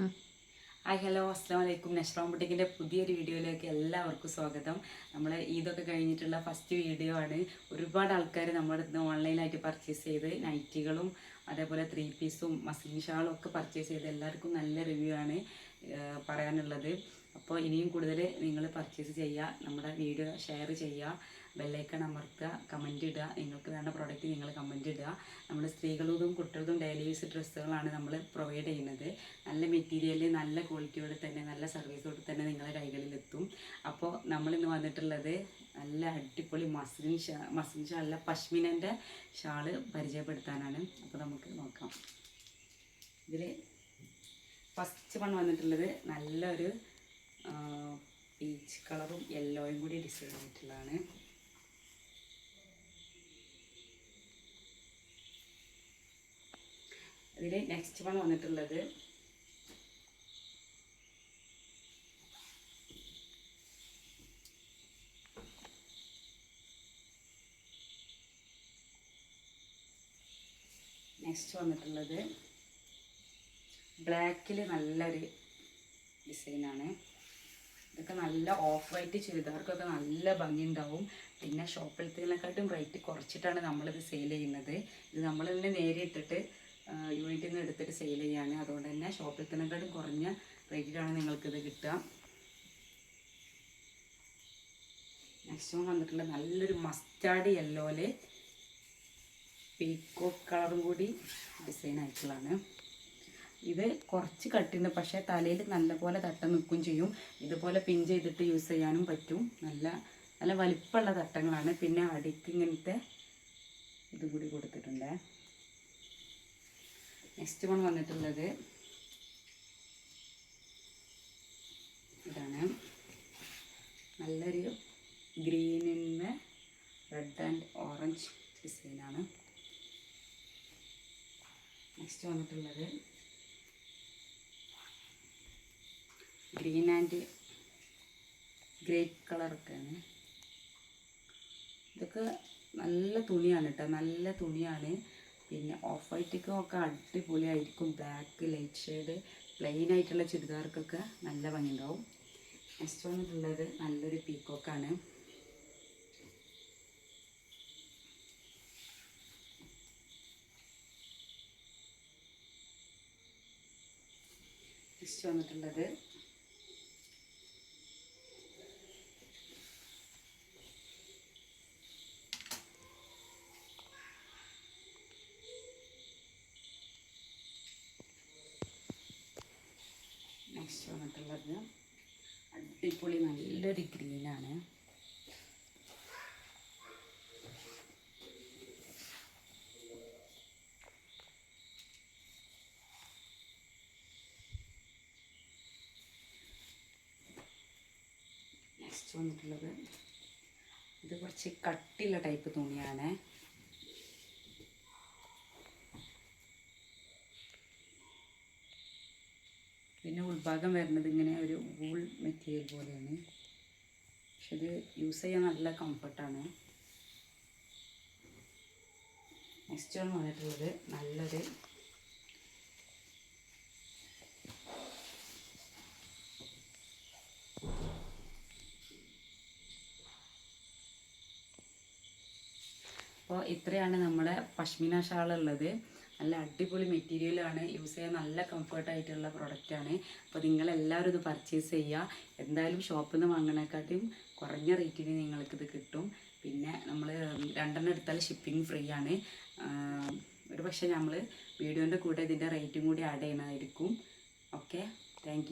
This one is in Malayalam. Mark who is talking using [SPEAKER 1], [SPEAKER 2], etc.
[SPEAKER 1] ഹായ് ഹലോ അസ്സാം വലൈക്കും നഷ്റാം ബുട്ടിക്കിന്റെ പുതിയൊരു വീഡിയോയിലേക്ക് എല്ലാവർക്കും സ്വാഗതം. നമ്മൾ ഈദൊക്കെ കഴിഞ്ഞിട്ടുള്ള ഫസ്റ്റ് വീഡിയോ ആണ്. ഒരുപാട് ആൾക്കാർ നമ്മുടെ അടുത്ത് ഓൺലൈനായിട്ട് പർച്ചേസ് ചെയ്ത് നൈറ്റികളും അതേപോലെ ത്രീ പീസും മസിൻ ഷാളും ഒക്കെ പർച്ചേസ് ചെയ്ത് എല്ലാവർക്കും നല്ല റിവ്യൂ ആണ് പറയാനുള്ളത്. അപ്പോൾ ഇനിയും കൂടുതൽ നിങ്ങൾ പർച്ചേസ് ചെയ്യുക നമ്മുടെ വീഡിയോ ഷെയർ ചെയ്യുക ബെല്ലൈക്കൺ അമർത്തുക കമന്റ് ഇടുക നിങ്ങൾക്ക് വേണ്ട പ്രോഡക്റ്റ് നിങ്ങൾ കമന്റ് ഇടുക. നമ്മൾ സ്ത്രീകളതും കുട്ടികളതും ഡെയിലി യൂസ് ഡ്രസ്സുകളാണ് നമ്മൾ പ്രൊവൈഡ് ചെയ്യുന്നത്. നല്ല മെറ്റീരിയൽ നല്ല ക്വാളിറ്റിയോടെ തന്നെ നല്ല സർവീസോടെ തന്നെ നിങ്ങളുടെ കൈകളിലെത്തും. അപ്പോൾ നമ്മളിന്ന് വന്നിട്ടുള്ളത് നല്ല അടിപൊളി മസ്ലിൻ ഷാ മസ്ലിൻ ഷാളല്ല പശ്മിനന്റെ ഷാൾ പരിചയപ്പെടുത്താനാണ്. അപ്പോൾ നമുക്ക് നോക്കാം. ഇതിൽ ഫസ്റ്റ് വൺ വന്നിട്ടുള്ളത് നല്ലൊരു പീച്ച് കളറും യെല്ലോയും കൂടി ഡിസൈൻ ആയിട്ടുള്ളതാണ് ഇതിൽ നെക്സ്റ്റ് വൺ വന്നിട്ടുള്ളത് നെക്സ്റ്റ് വന്നിട്ടുള്ളത് ബ്ലാക്കിൽ നല്ലൊരു ഡിസൈനാണ് ഇതൊക്കെ നല്ല ഓഫ് വൈറ്റ് ചുരിദാർക്കൊക്കെ നല്ല ഭംഗി ഉണ്ടാവും പിന്നെ ഷോപ്പിലത്തേക്കാട്ടും റേറ്റ് കുറച്ചിട്ടാണ് നമ്മളിത് സെയിൽ ചെയ്യുന്നത്. ഇത് നമ്മൾ തന്നെ നേരിട്ടിട്ട് യൂണിറ്റിൽ നിന്ന് എടുത്തിട്ട് സെയിൽ ചെയ്യാണ്. അതുകൊണ്ട് തന്നെ ഷോപ്പിലത്തേക്കാട്ടും കുറഞ്ഞ റേറ്റിലാണ് നിങ്ങൾക്കിത് കിട്ടുക. നെക്സ്റ്റ് വൺ വന്നിട്ടുള്ള നല്ലൊരു മസ്റ്റാർഡ് യെല്ലോയിൽ പീക്കോ കളറും കൂടി ഡിസൈൻ ആയിട്ടുള്ളതാണ് ഇത് കുറച്ച് കട്ടുണ്ട് പക്ഷേ തലയിൽ നല്ലപോലെ തട്ട നിൽക്കുകയും ചെയ്യും. ഇതുപോലെ പിൻ ചെയ്തിട്ട് യൂസ് ചെയ്യാനും പറ്റും. നല്ല നല്ല വലിപ്പമുള്ള തട്ടങ്ങളാണ്. പിന്നെ അടിക്ക് ഇങ്ങനത്തെ ഇത് കൂടി കൊടുത്തിട്ടുണ്ട്. നെക്സ്റ്റ് വൺ വന്നിട്ടുള്ളത് ഇതാണ്. നല്ലൊരു ഗ്രീനിന് റെഡ് ആൻഡ് ഓറഞ്ച് ഡിസൈനാണ് നെക്സ്റ്റ് വന്നിട്ടുള്ളത് ഗ്രീൻ ആൻഡ് ഗ്രേപ്പ് കളറൊക്കെയാണ്. ഇതൊക്കെ നല്ല തുണിയാണ് കേട്ടോ. നല്ല തുണിയാണ്. പിന്നെ ഓഫ് വൈറ്റൊക്കെ ഒക്കെ അടിപൊളിയായിരിക്കും. ബ്ലാക്ക് ലൈറ്റ് ഷെയ്ഡ് പ്ലെയിൻ ആയിട്ടുള്ള ചുരിദാർക്കൊക്കെ നല്ല ഭംഗിയുണ്ടാവും. നെക്സ്റ്റ് വന്നിട്ടുള്ളത് നല്ലൊരു പീക്കോക്കാണ് നെക്സ്റ്റ് വന്നിട്ടുള്ളത് നെക്സ്റ്റ് വന്നിട്ടുള്ളത്. അടിപൊളി നല്ലൊരു ഗ്രീനാണ് നെക്സ്റ്റ് വന്നിട്ടുള്ളത്. ഇത് കുറച്ച് കട്ടിയുള്ള ടൈപ്പ് തുണിയാണ്. പിന്നെ ഉൾഭാഗം വരുന്നത് ഇങ്ങനെ ഒരു വൂൾ മെറ്റീരിയൽ പോലെയാണ്. പക്ഷെ ഇത് യൂസ് ചെയ്യാൻ നല്ല കംഫർട്ടാണ് നെക്സ്റ്റ് ആണ് വന്നിട്ടുള്ളത് നല്ലൊരു അപ്പോൾ ഇത്രയാണ് നമ്മുടെ പശ്മിന ഷാൾ ഉള്ളത് നല്ല അടിപൊളി മെറ്റീരിയലാണ് യൂസ് ചെയ്യാൻ നല്ല കംഫർട്ടായിട്ടുള്ള പ്രൊഡക്റ്റാണ് അപ്പോൾ നിങ്ങളെല്ലാവരും ഇത് പർച്ചേസ് ചെയ്യുക എന്തായാലും ഷോപ്പിൽ നിന്ന് വാങ്ങണേക്കാട്ടിയും കുറഞ്ഞ റേറ്റിന് നിങ്ങൾക്കിത് കിട്ടും. പിന്നെ നമ്മൾ രണ്ടെണ്ണം എടുത്താൽ ഷിപ്പിംഗ് ഫ്രീ ആണ്. ഒരു പക്ഷേ നമ്മൾ വീഡിയോന്റെ കൂടെ ഇതിന്റെ റേറ്റും കൂടി ആഡ് ചെയ്യണമായിരിക്കും ഓക്കെ താങ്ക്